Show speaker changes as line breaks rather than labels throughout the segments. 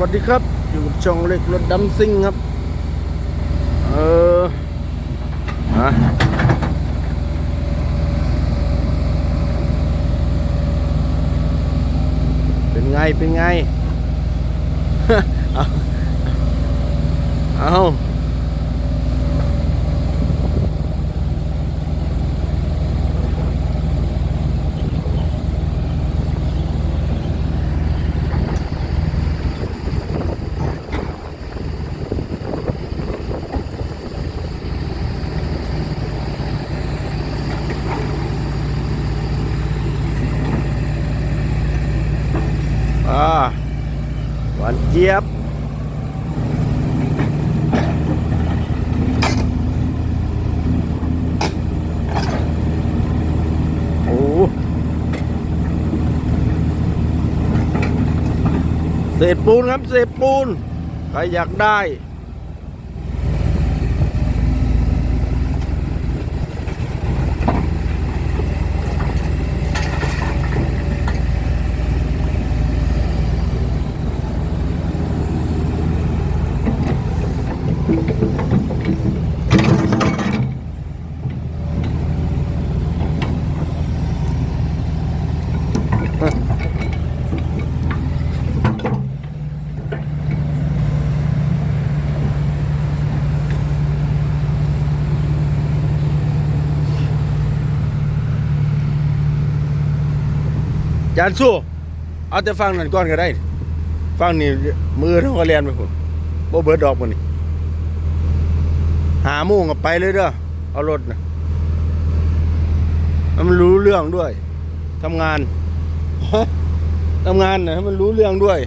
วัสดีครับ อยู่กับช่องเล็กรถดำซิ่งครับ เออฮะเป็นไง เป็นไง เอาเอาอ่า หวานเจี๊ยบโอ้เศษปูนครับเศษปูน ใครอยากได้ จานสู้เอาแต่ฟังนั่นก่อนก็ได้ ฟังนี่มือเท่ากับเรียนไปพุ่นบ่เบิดดอกมันนี่หาโมงก็ไปเลยเด้อเอารถนะให้มันรู้เรื่องด้วยทำงานทำงานนะให้มันรู้เรื่องด้วย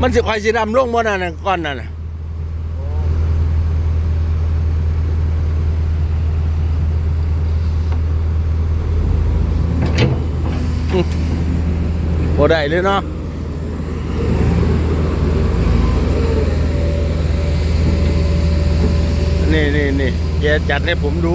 มันสิคอยสิดำลงบ่นั่นน่ะก่อนนั่นน่ะ บ่ได้เลยเนาะนี่นี่นี่แกจัดให้ผมดู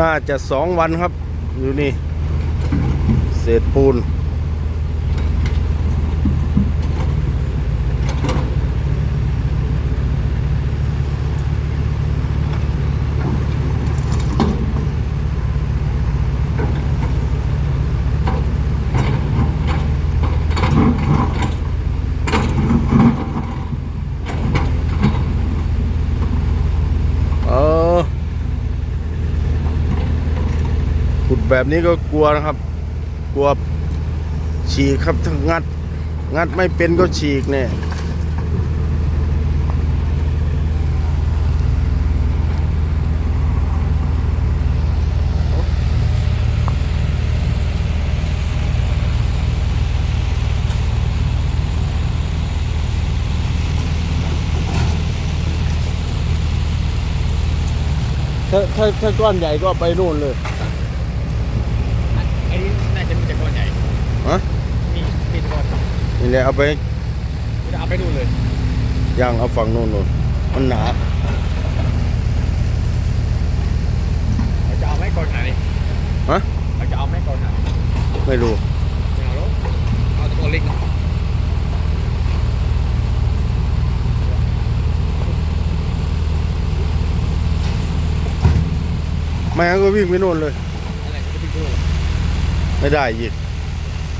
น่าจะสองวันครับ อยู่นี่ เศษปูน แบบนี้ก็กลัวนะครับ กลัวฉีกครับถ้างัด งัดไม่เป็นก็ฉีกเนี่ยถ้าถ้าถ้าก้อนใหญ่ก็ไปนู่นเลย ฮะ
มีมีแต่ก้อน
นี่แหละเอาไป
จะเอาไปดูเลย
ย่างเอาฝั่งนู่นนู่นมันหนา
เราจะเอาไม้ก้อนไหน
ฮะ
เราจะเอาไม้ก้อนไหน
ไม่รู้
ไม่เอาแล้วเอาตัวเล็กนะ
ไม่งั้นก็วิ่งไปนู่นเลย
อะไรก็จะไปดู
ไม่ได้อีก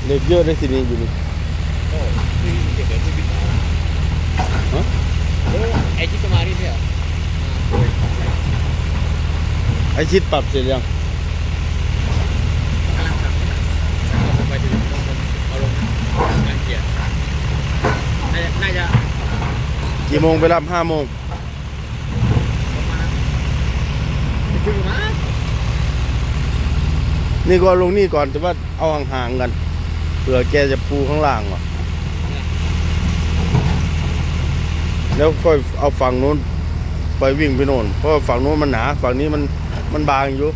เหล็กเยอะได้ทีนี้อยู่นี่
โอ้ยเดี๋ยวเดี๋ยวพี่เอา
ฮะ
โอ้ไอ้ที่จะมานี่เนี่ยโอ้ย
ไอชิดปรับเสร็จยัง
กำลังทำเอาลงไปดูเอาลงงานเกียร์น่าจะน่าจะ
กี่โมงไปรับห้าโมง
ประมาณจะถึงนะ
นี่ก็เอาลงนี่ก่อนแต่ว่าเอาห่างๆกัน เผื่อแกจะปูข้างล่างว่ะแล้วก็เอาฝั่งนู้นไปวิ่งไปโน่นเพราะฝั่งนู้นมันหนาฝั่งนี้มันมันบางอยู่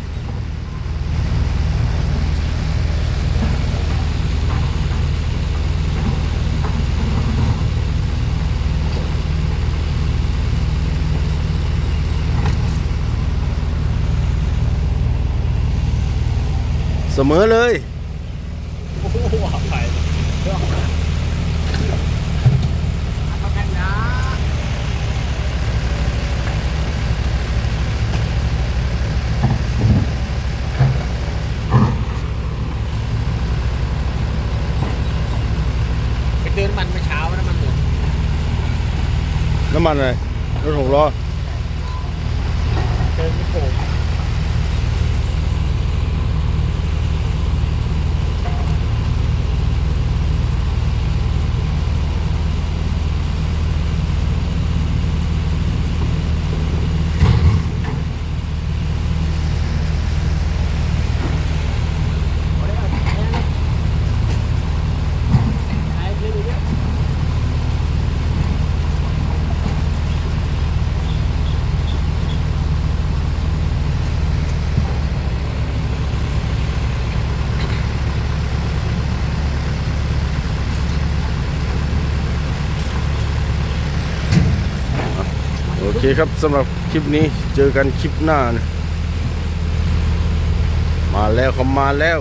เสมอเลย
เรื่องประกันยาไปเดินมันเมื่อเช้านะมันหมด
น้ำมันอะไรรถหกล้อ
เดินไม่โผล่
โอ เคครับสำหรับคลิปนี้เจอกันคลิปหน้านะมาแล้วเขามาแล้ว